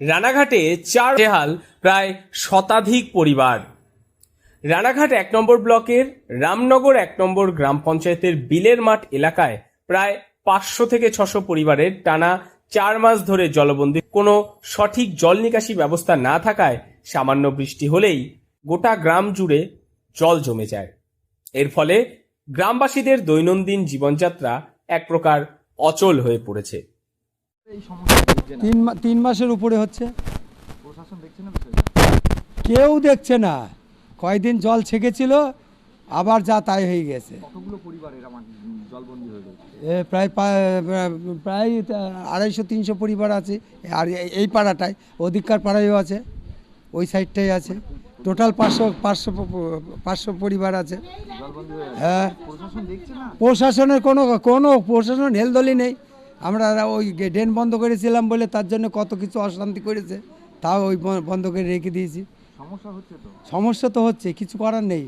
রানাঘাটে চার জেহাল প্রায় শতাধিক পরিবার। রানাঘাট এক নম্বর ব্লকের, রামনগর এক নম্বর গ্রাম পঞ্চায়েতের বিলের মাঠ এলাকায় প্রায় পাঁচশো থেকে ছশো পরিবারের টানা চার মাস ধরে জলবন্দী। কোনো সঠিক জল নিকাশি ব্যবস্থা না থাকায় সামান্য বৃষ্টি হলেই গোটা গ্রাম জুড়ে জল জমে যায়। এর ফলে গ্রামবাসীদের দৈনন্দিন জীবনযাত্রা এক প্রকার অচল হয়ে পড়েছে এই সমস্যা দেখছে না তিন তিন মাসের উপরে হচ্ছে। কেউ দেখছে না। কয়দিন জল ছেকেছিল আবার যা তাই হয়ে গেছে। প্রায় প্রায় আড়াইশো তিনশো পরিবার আছে। আর এই- পাড়াটায় অধিকার পাড়ায়ও আছে ওই সাইডটাই আছে। টোটাল পাঁচশো পাঁচশো পাঁচশো পরিবার আছে। হয়ে প্রশাসনের কোনো কোনো প্রশাসন হেলদলি নেই। আমরা ওই ড্রেন বন্ধ করেছিলাম বলে তার জন্য কত কিছু অশান্তি করেছে তাও ওই বন্ধ করে রেখে দিয়েছি। সমস্যা হচ্ছে তো? সমস্যা তো হচ্ছে কিছু করার নেই।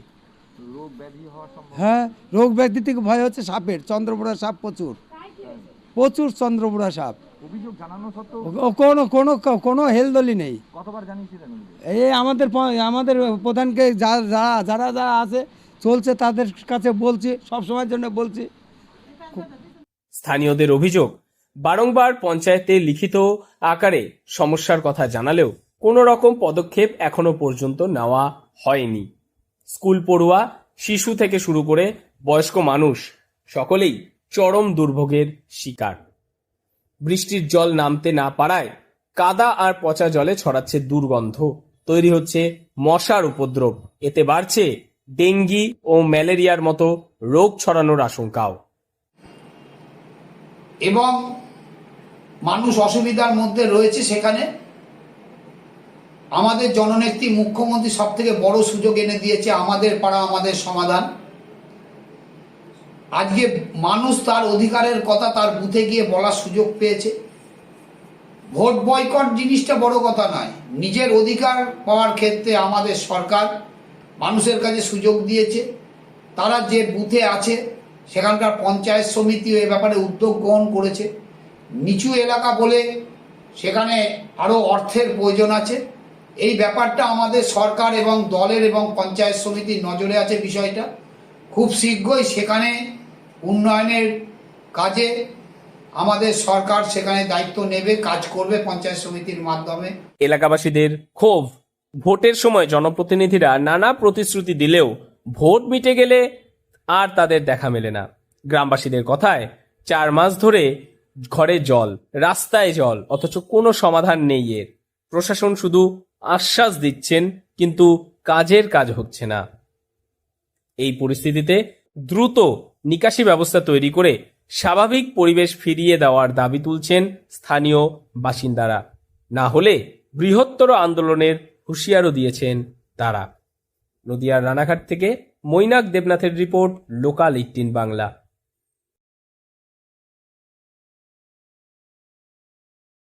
রোগ ব্যাধি হওয়ার সম্ভব হ্যাঁ রোগ ব্যাধি থেকে ভয় হচ্ছে সাপের চন্দ্রপুরা সাপ প্রচুর। প্রচুর চন্দ্রপুরা সাপ। কোনো কোনো কোনো হেলদলি নেই? এই আমাদের আমাদের প্রধানকে যারা যারা যারা আছে চলছে তাদের কাছে বলছি সব সময়ের জন্য বলছি। স্থানীয়দের অভিযোগ, বারংবার পঞ্চায়েতে লিখিত আকারে সমস্যার কথা জানালেও কোনো রকম পদক্ষেপ এখনও পর্যন্ত নেওয়া হয়নি। স্কুল পড়ুয়া, শিশু থেকে শুরু করে বয়স্ক মানুষ, সকলেই চরম দুর্ভোগের শিকার। বৃষ্টির জল নামতে না পারায় কাদা আর পচা জলে ছড়াচ্ছে দুর্গন্ধ। তৈরি হচ্ছে মশার উপদ্রব। এতে বাড়ছে ডেঙ্গি ও ম্যালেরিয়ার মতো রোগ ছড়ানোর আশঙ্কাও। এবং মানুষ অসুবিধার মধ্যে রয়েছে সেখানে, আমাদের জননেত্রী মুখ্যমন্ত্রী সব থেকে বড় সুযোগ এনে দিয়েছে আমাদের পাড়া, আমাদের সমাধান। আজকে মানুষ তার অধিকারের কথা তার বুথে গিয়ে বলার সুযোগ পেয়েছে। ভোট বয়কট জিনিসটা বড় কথা নয়, নিজের অধিকার পাওয়ার ক্ষেত্রে আমাদের সরকার মানুষের কাছে সুযোগ দিয়েছে। তারা যে বুথে আছে সেখানকার পঞ্চায়েত সমিতিও এ ব্যাপারে উদ্যোগ গ্রহণ করেছে। নিচু এলাকা বলে সেখানে আরও অর্থের প্রয়োজন আছে। এই ব্যাপারটা আমাদের সরকার এবং দলের এবং পঞ্চায়েত সমিতির নজরে আছে বিষয়টা। খুব শীঘ্রই সেখানে উন্নয়নের কাজে আমাদের সরকার সেখানে দায়িত্ব নেবে, কাজ করবে পঞ্চায়েত সমিতির মাধ্যমে। এলাকাবাসীদের ক্ষোভ। ভোটের সময় জনপ্রতিনিধিরা নানা প্রতিশ্রুতি দিলেও ভোট মিটে গেলে আর তাদের দেখা মেলে না। গ্রামবাসীদের কথায় চার মাস ধরে ঘরে জল, রাস্তায় জল, অথচ কোনো সমাধান নেই এর। প্রশাসন শুধু আশ্বাস দিচ্ছেন, কিন্তু কাজের কাজ হচ্ছে না। এই পরিস্থিতিতে দ্রুত নিকাশি ব্যবস্থা তৈরি করে স্বাভাবিক পরিবেশ ফিরিয়ে দেওয়ার দাবি তুলছেন স্থানীয় বাসিন্দারা। না হলে বৃহত্তর আন্দোলনের হুঁশিয়ারও দিয়েছেন তারা। নদিয়ার রানাঘাট থেকে মৈনাক দেবনাথের রিপোর্ট লোকাল এইটিন বাংলা।